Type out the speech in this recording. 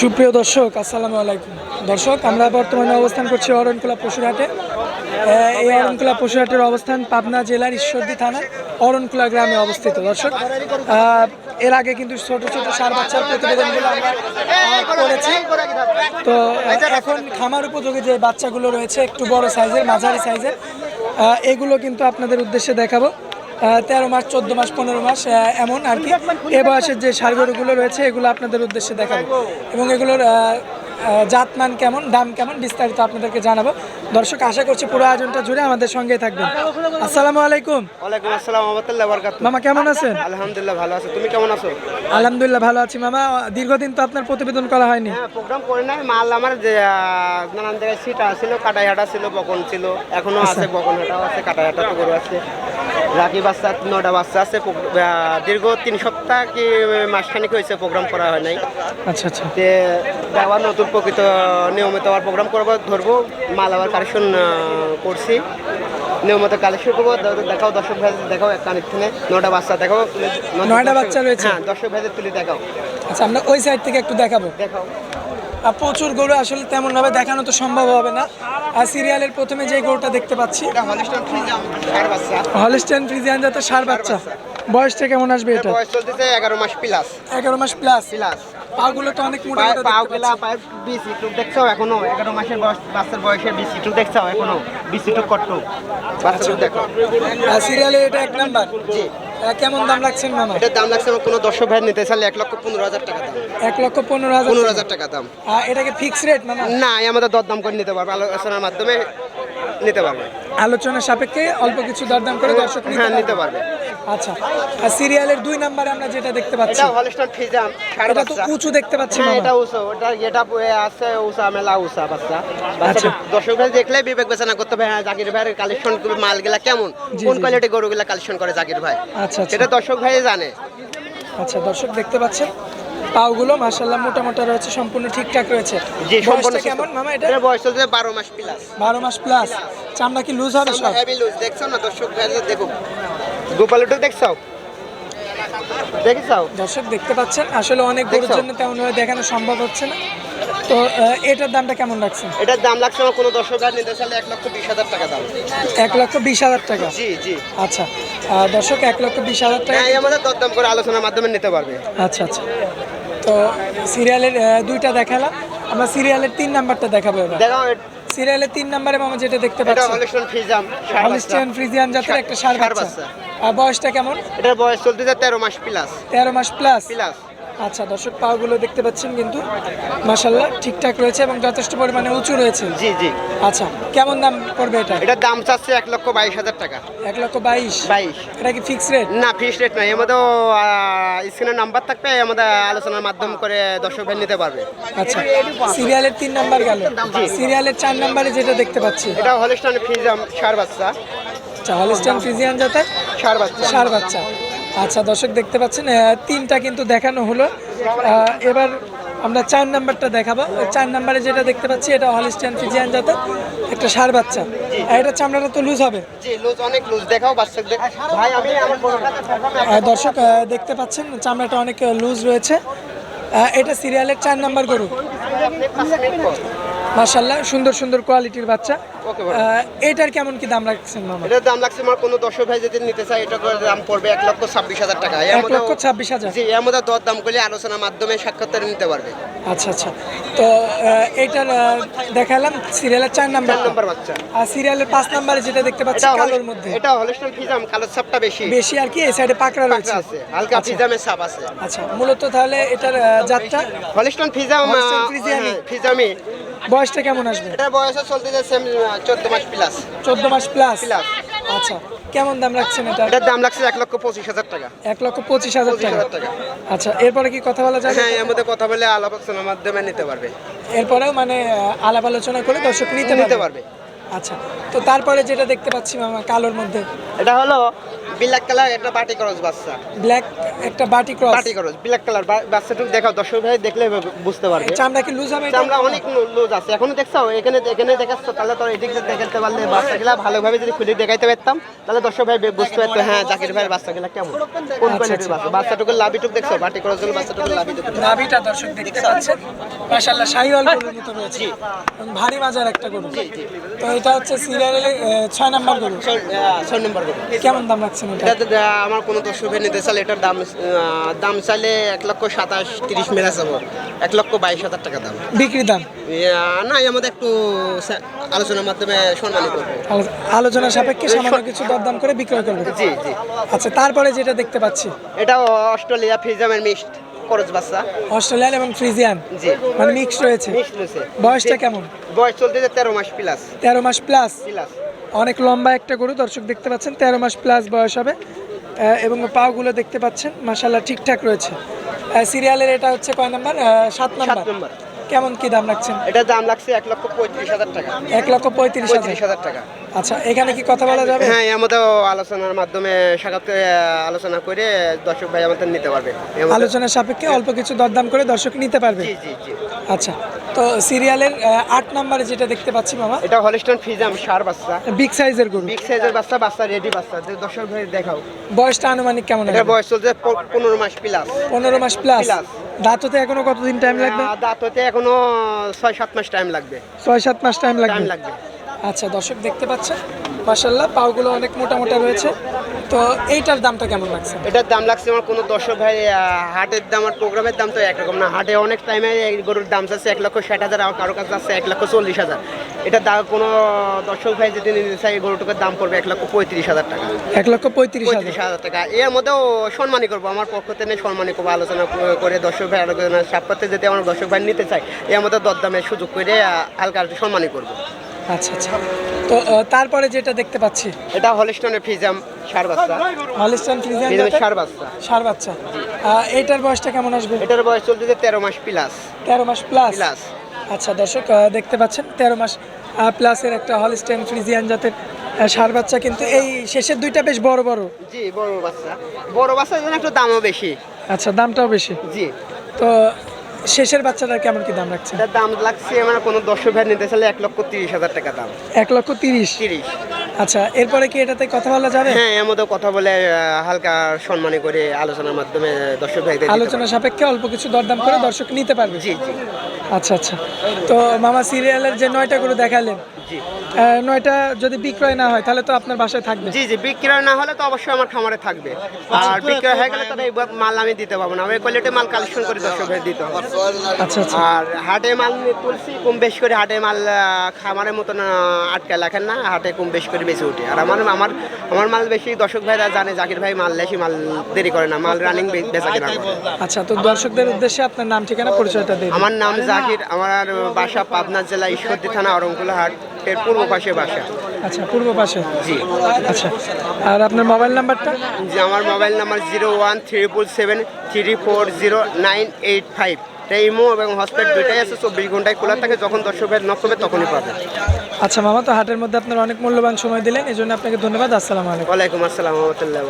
সুপ্রিয় দর্শক, আসসালামু আলাইকুম। দর্শক, আমরা বর্তমানে অবস্থান করছি অরণকুলা পশুরহাটে। এই অরণকুলা পশুরহাটের অবস্থান পাবনা জেলার ঈশ্বরদী থানা অরণকুলা গ্রামে অবস্থিত। দর্শক এর আগে কিন্তু ছোট ছোট সার বাচ্চার প্রতিবেদনগুলো আমরা করেছি। তো এখন খামার উপযোগী যে বাচ্চাগুলো রয়েছে, একটু বড় সাইজের, মাঝারি সাইজের এগুলো কিন্তু আপনাদের উদ্দেশ্যে দেখাবো। তেরো মাস, চোদ্দ মাস, পনেরো মাস এমন আর কি। এ বয়সের যে সারগরুগুলো রয়েছে, এগুলো আপনাদের উদ্দেশ্যে দেখাবো। এবং এগুলোর জাতমান কেমন, দাম কেমন, বিস্তারিত আপনাদেরকে জানাব। দর্শক আশা করছি পুরো আয়োজনটা জুড়ে আমাদের সঙ্গে থাকবেন। আসসালামু আলাইকুম। ওয়ালাইকুম আসসালাম রহমতুল্লাহ বরকাত মামা কেমন আছেন? আলহামদুলিল্লাহ ভালো আছো। তুমি কেমন আছো? আলহামদুলিল্লাহ ভালো আছি। মামা দীর্ঘদিন তো আপনার প্রতিবেদন করা হয়নি। হ্যাঁ প্রোগ্রাম করে নাই। মাল আমার যে নানান জায়গায় সিট ছিল কাটাইহাটা ছিল বকন ছিল। এখনও আছে বকন হাটাও আছে কাটাইহাটা তো গরু আছে। রাখি বাচ্চা নটা বাচ্চা আছে। দীর্ঘ তিন সপ্তাহ কি মাসখানিক হয়েছে প্রোগ্রাম করা হয় নাই। আচ্ছা আচ্ছা। আবার নতুন প্রকৃত নিয়মিত আবার প্রোগ্রাম করব ধরবো। মাল আবার কালেকশন করছি। নিয়মিত কালেকশন করব। দেখাও দর্শক ভাই দেখাও এক কানের থেকে নটা বাচ্চা দেখাও। নয়টা বাচ্চা রয়েছে? হ্যাঁ দর্শক ভাইদের তুলে দেখাও। আচ্ছা আমরা ওই সাইড থেকে একটু দেখাবো। দেখাও। আর প্রচুর গরু আসলে তেমন ভাবে দেখানো তো সম্ভব হবে না। আর সিরিয়ালের প্রথমে যে গরুটা দেখতে পাচ্ছি হলিস্টেন ফ্রিজিয়ান জাতের সার বাচ্চা। বয়সটা কেমন আসবে এটা বয়স চলতেছে এগারো মাস প্লাস এগারো মাস প্লাস প্লাস পাগুলো তো অনেক মোটা দেখছ এখনও? মাসের বয়স বাচ্চার বয়সে বিশ ইটু দেখছ এখনও? বিশ ইটু কট্টু। বাচ্চা দেখো। সিরিয়ালে এটা এক নাম্বার? জি। কেমন দাম মামা? দাম লাগছে আমার কোনো দর্শক ভাই নিতে চাইলে এক লক্ষ পনেরো হাজার টাকা দাম। এক লক্ষ পনেরো হাজার পনেরো হাজার টাকা দাম। এটাকে ফিক্স রেট মামা? না এই আমাদের দরদাম করে নিতে পারবে আলোচনার মাধ্যমে নিতে পারবে। আলোচনা সাপেক্ষে অল্প কিছু দরদাম করে দর্শক নিতে হ্যাঁ নিতে পারবে। আচ্ছা আর সিরিয়ালের দুই নাম্বারে আমরা যেটা দেখতে পাচ্ছি এটা হলিস্টন ফিজাম এটা তো উঁচু দেখতে পাচ্ছি হ্যাঁ মামা। এটা উষা ওটা এটা আছে উষা মেলা উষা বাচ্চা। আচ্ছা। দর্শক ভাই দেখলে বিবেক বেচনা করতে হবে হ্যাঁ জাকির ভাইয়ের কালেকশন মালগুলা কেমন? জি, কোন জি। কোয়ালিটি গরুগুলা কালেকশন করে জাকির ভাই? আচ্ছা আচ্ছা। সেটা দর্শক ভাই জানে। আচ্ছা দর্শক দেখতে পাচ্ছেন পাগুলো মাশাল্লাহ মোটা মোটা রয়েছে সম্পূর্ণ ঠিকঠাক রয়েছে। যে সম্পূর্ণ কেমন মামা এটা? এটা বয়স চলছে বারো মাস প্লাস বারো মাস প্লাস চামড়া কি লুজ হবে সব? হেভি লুজ দেখছ না দর্শক ভাই দেখো গোপালুটো দেখছ দেখছ দর্শক দেখতে পাচ্ছেন আসলে অনেক গরুর জন্য তেমন ভাবে দেখানো সম্ভব হচ্ছে না। তো এটার দামটা কেমন লাগছে? এটার দাম লাগছে আমার কোনো দর্শক ভাই নিতে চাইলে এক লক্ষ বিশ হাজার টাকা দাম। এক লক্ষ বিশ হাজার টাকা? জি জি। আচ্ছা দর্শক এক লক্ষ বিশ হাজার টাকা হ্যাঁ আমাদের দরদাম করে আলোচনার মাধ্যমে নিতে পারবে। আচ্ছা আচ্ছা। তো সিরিয়ালের দুইটা দেখালাম। আমরা সিরিয়ালের তিন নাম্বারটা দেখাবো এবার। সিরিয়ালের তিন নাম্বারে মামা যেটা দেখতে এটা পাচ্ছি হলিস্টন হলিস্টিয়ান ফ্রিজিয়ান জাতের একটা সার বাচ্চা। আর বয়সটা কেমন? এটার বয়স চলতেছে তেরো মাস প্লাস তেরো মাস প্লাস প্লাস আচ্ছা দর্শক পাগুলো দেখতে পাচ্ছেন কিন্তু। মাসাল্লাহ ঠিকঠাক রয়েছে এবং যথেষ্ট পরিমাণে উঁচু রয়েছে। জি জি। আচ্ছা কেমন দাম পড়বে এটা? এটার দাম চাচ্ছে এক লক্ষ বাইশ হাজার টাকা। এক লক্ষ বাইশ? বাইশ। এটা কি ফিক্স রেট না ফিক্স রেট নাই আমাদের স্ক্রিনের নাম্বার থাকবে আমাদের আলোচনার মাধ্যম করে দর্শক ভাই নিতে পারবে। আচ্ছা সিরিয়ালের তিন নাম্বার গেল। সিরিয়ালের চার নাম্বারে যেটা দেখতে পাচ্ছি। এটা হলিস্টন ফিজাম সার বাচ্চা। আচ্ছা হলিস্টান ফ্রিজিয়ান জাতের সার বাচ্চা। বাচ্চা। আচ্ছা দর্শক দেখতে পাচ্ছেন তিনটা কিন্তু দেখানো হলো। এবার আমরা চার নাম্বারটা দেখাবো। চার নাম্বারে যেটা দেখতে পাচ্ছি এটা হলিস্টান ফিজিয়ান জাতের একটা সার বাচ্চা। আর এটা চামড়াটা তো লুজ হবে। বাচ্চা দর্শক দেখতে পাচ্ছেন চামড়াটা অনেক লুজ রয়েছে। এটা সিরিয়ালের চার নাম্বার গরু। মার্শাল্লাহ সুন্দর সুন্দর কোয়ালিটির বাচ্চা। এটার কেমন কি দাম রাখছেন মামা? এটার দাম লাগছে আমার কোনো দর্শক ভাই যদি নিতে চায় এটা করে দাম পড়বে এক লক্ষ ছাব্বিশ হাজার টাকা। এক লক্ষ ছাব্বিশ হাজার? জি এর মধ্যে দর দাম করলে আলোচনার মাধ্যমে সাক্ষাৎকার নিতে পারবে। আচ্ছা আচ্ছা। তো আহ, দেখালাম সিরিয়ালের চার নাম্বার চার নম্বর বাচ্চা। আর সিরিয়ালের পাঁচ নাম্বারে যেটা দেখতে পাচ্ছি কালোর মধ্যে। এটা হলিস্টন ফিজাম কালোর ছাপটা বেশি। বেশি আর কি এই সাইডে পাকড়া রয়েছে। আছে হালকা আচ্ছা। ফিজামের ছাপ আছে। আচ্ছা মূলত তাহলে এটার জাতটা? হলিস্টন ফিজাম ফিজামি বয়সটা কেমন আসবে? এটার বয়সে চলতেছে সেম চোদ্দ মাস প্লাস চোদ্দ মাস প্লাস প্লাস আচ্ছা কেমন দাম রাখছেন এটা? এটার দাম লাগছে এক লক্ষ পঁচিশ হাজার টাকা। এক লক্ষ পঁচিশ হাজার টাকা। আচ্ছা এরপরে কি কথা বলা যাবে? হ্যাঁ এর মধ্যে কথা বলে আলাপ আলোচনার মাধ্যমে নিতে পারবে। এরপরেও মানে আলাপ আলোচনা করে দর্শক নিতে নিতে পারবে। পারবে। আচ্ছা তো তারপরে যেটা দেখতে পাচ্ছি মামা কালোর মধ্যে। এটা হলো ব্ল্যাক কালার একটা বাটি করস বাচ্চা। ব্ল্যাক একটা বাটি ক্রস। বাটি করস ব্ল্যাক কালার বাচ্চাটুকু দেখাও দর্শক ভাই দেখলে বুঝতে পারবে। চামড়া কি লুজ হবে? চামড়া অনেক লুজ আছে। এখনও দেখছ? এখানে এখানে দেখাচ্ছ তাহলে তোর এদিক দেখাতে পারলে বাচ্চাগুলা ভালোভাবে যদি খুলে দেখাইতে পারতাম তাহলে দর্শক ভাই বুঝতে পারতো হ্যাঁ জাকির ভাইয়ের বাচ্চাগুলা কেমন। কোন কোয়ালিটির বাচ্চা? বাচ্চাটুকু লাভিটুক দেখছ? বাটি করার জন্য বাচ্চাটুকু লাভিটুক। নাভিটা দর্শক দেখতে পাচ্ছেন। মাশাআল্লাহ শাহিওয়াল গরুর মতো রয়েছে। ভারী মাজার একটা গরু। তো এটা হচ্ছে সিরিয়ালের ছয় নাম্বার গরু। ছয় নম্বর করে কেমন দাম রাখছেন? এটা আমার কোনো দর্শক ভাই নিতে চাইলে এটার দাম দাম চাইলে এক লক্ষ সাতাশ তিরিশ মেরা যাব। এক লক্ষ বাইশ হাজার টাকা দাম। বিক্রি দাম? না মধ্যে একটু আলোচনার মাধ্যমে সম্মানিত করব আলোচনা সাপেক্ষে সামান্য কিছু দরদাম করে বিক্রয় করবে। জি জি। আচ্ছা তারপরে যেটা দেখতে পাচ্ছি। এটা অস্ট্রেলিয়া ফ্রিজামের মিক্সড করজ বাচ্চা। অস্ট্রেলিয়ান এবং ফ্রিজিয়ান? জি। মানে মিক্সড রয়েছে। মিক্সড রয়েছে। বয়সটা কেমন? বয়স চলতেছে তেরো মাস প্লাস তেরো মাস প্লাস প্লাস অনেক লম্বা একটা গরু দর্শক দেখতে পাচ্ছেন তেরো মাস প্লাস বয়স হবে এবং পাগুলো দেখতে পাচ্ছেন মাসাল্লাহ ঠিকঠাক রয়েছে। সিরিয়ালের এটা হচ্ছে কয় নাম্বার? সাত নাম্বার। নম্বর। কেমন কি দাম রাখছেন? এটা দাম লাগছে এক লক্ষ পঁয়ত্রিশ হাজার টাকা। এক লক্ষ পঁয়ত্রিশ হাজার। টাকা। আচ্ছা এখানে কি কথা বলা যাবে? হ্যাঁ মধ্যে আলোচনার মাধ্যমে সাক্ষাৎ আলোচনা করে দর্শক ভাই আমাদের নিতে পারবে। আলোচনার সাপেক্ষে অল্প কিছু দরদাম করে দর্শক নিতে পারবে। জি জি জি। আচ্ছা তো সিরিয়ালের আট নাম্বারে যেটা দেখতে পাচ্ছি মামা। এটা হলিস্টন ফিজাম সার বাচ্চা। বিগ সাইজের গরু। বিগ সাইজের বাচ্চা বাচ্চা রেডি বাচ্চা। যে দর্শক ভাই দেখাও। বয়সটা আনুমানিক কেমন হবে? বয়স চলছে পনেরো মাস প্লাস পনেরো মাস প্লাস Plus। দাঁততে এখনও কতদিন টাইম লাগবে? দাঁত হতে এখনও ছয় সাত মাস টাইম লাগবে। ছয় সাত মাস টাইম লাগবে। আচ্ছা দর্শক দেখতে পাচ্ছেন। মাসাল্লাহ পাগুলো অনেক মোটা মোটা রয়েছে। তো এইটার দামটা কেমন লাগছে? এটার দাম লাগছে আমার কোনো দর্শক ভাই হাটের দাম আর প্রোগ্রামের দাম তো একরকম না। হাটে অনেক টাইমে গরুর দাম যাচ্ছে এক লক্ষ ষাট হাজার আর কারও কাছে যাচ্ছে এক লক্ষ চল্লিশ হাজার। এটা দাম কোনো দর্শক ভাই যদি নিতে চাই এই গরুটার দাম পড়বে এক লক্ষ পঁয়ত্রিশ হাজার টাকা। এক লক্ষ পঁয়ত্রিশ হাজার। পঁয়ত্রিশ হাজার টাকা। এর মধ্যেও সম্মানই করব। আমার পক্ষ থেকে সম্মানই করব। আলোচনা করে দর্শক ভাই আলোচনা সাক্ষাতে যদি আমার দর্শক ভাই নিতে চাই এর মধ্যে দরদামের সুযোগ করে হালকা সম্মানই করব। আচ্ছা আচ্ছা। তো তারপরে যেটা দেখতে পাচ্ছি? এটা হলিস্টনের ফিজাম সার বাচ্চা। হলিস্টান সার বাচ্চা। সার বাচ্চা। আহ, এইটার বয়সটা কেমন আসবে? এটার বয়স চলতেছে তেরো মাস প্লাস তেরো মাস প্লাস প্লাস আচ্ছা দর্শক দেখতে পাচ্ছেন তেরো মাস প্লাসের একটা ফ্রিজিয়ান জাতের ষাঁড় বাচ্চা। কিন্তু এই শেষের দুইটা বেশ বড় বড়। জি বড় বাচ্চা। বড় বাচ্চার জন্য একটু দামও বেশি। আচ্ছা দামটাও বেশি। জি। তো শেষের বাচ্চাটার কেমন কি দাম লাগছে এটার দাম লাগছে মানে কোনো দর্শক ভাই নিতে চাইলে এক লক্ষ তিরিশ হাজার টাকা দাম। এক লক্ষ তিরিশ? তিরিশ। আচ্ছা এরপরে কি এটাতে কথা বলা যাবে? হ্যাঁ এর মধ্যে কথা বলে হালকা সম্মানী করে আলোচনার মাধ্যমে দর্শক ভাইদের দিতে আলোচনা সাপেক্ষে অল্প কিছু দরদাম করে দর্শক নিতে পারবে। জি জি। আচ্ছা আচ্ছা। তো মামা সিরিয়ালের যে নয়টা করে দেখালেন জি। নয়টা যদি বিক্রয় না হয় তাহলে তো আপনার বাসায় থাকবে। জি জি বিক্রয় না হলে তো অবশ্যই আমার খামারে থাকবে। আর বিক্রয় হয়ে গেলে তাহলে মাল আমি দিতে পারব না। আমি কোয়ালিটি মাল কালেকশন করে দর্শক দিতে হবে। আচ্ছা আচ্ছা। আর হাটে মাল তুলছি কম বেশি করে হাটে মাল খামারের মতন আটকে রাখেন না। হাটে কম বেশি করে বেশি উঠে। আর আমার আমার আমার মাল বেশি দর্শক ভাইরা জানে জাকির ভাই মাল বেশি মাল দেরি করে না। মাল রানিং বেচা কেনা আচ্ছা তো দর্শকদের উদ্দেশ্যে আপনার নাম ঠিকানা পরিচয়টা দিন। আমার নাম জাকির। আমার বাসা পাবনা জেলা ঈশ্বরদী থানা অরঙ্কুলা হাট। এর পূর্ব পাশে বাসা। আচ্ছা পূর্ব পাশে? জি। আচ্ছা আর আপনার মোবাইল নাম্বারটা? যে আমার mobile number zero one three seven three four zero nine eight five. Imo এবং হসপিটাল দুইটাই আছে চব্বিশ ঘন্টায় খোলা থাকে যখন দর্শক ভাই নক করবে তখনই পাবে। আচ্ছা মামা তো হাটের মধ্যে আপনার অনেক মূল্যবান সময় দিলেন এই জন্য আপনাকে ধন্যবাদ আসসালামু আলাইকুম। ওয়ালাইকুম আসসালাম রহমতুল্লাহ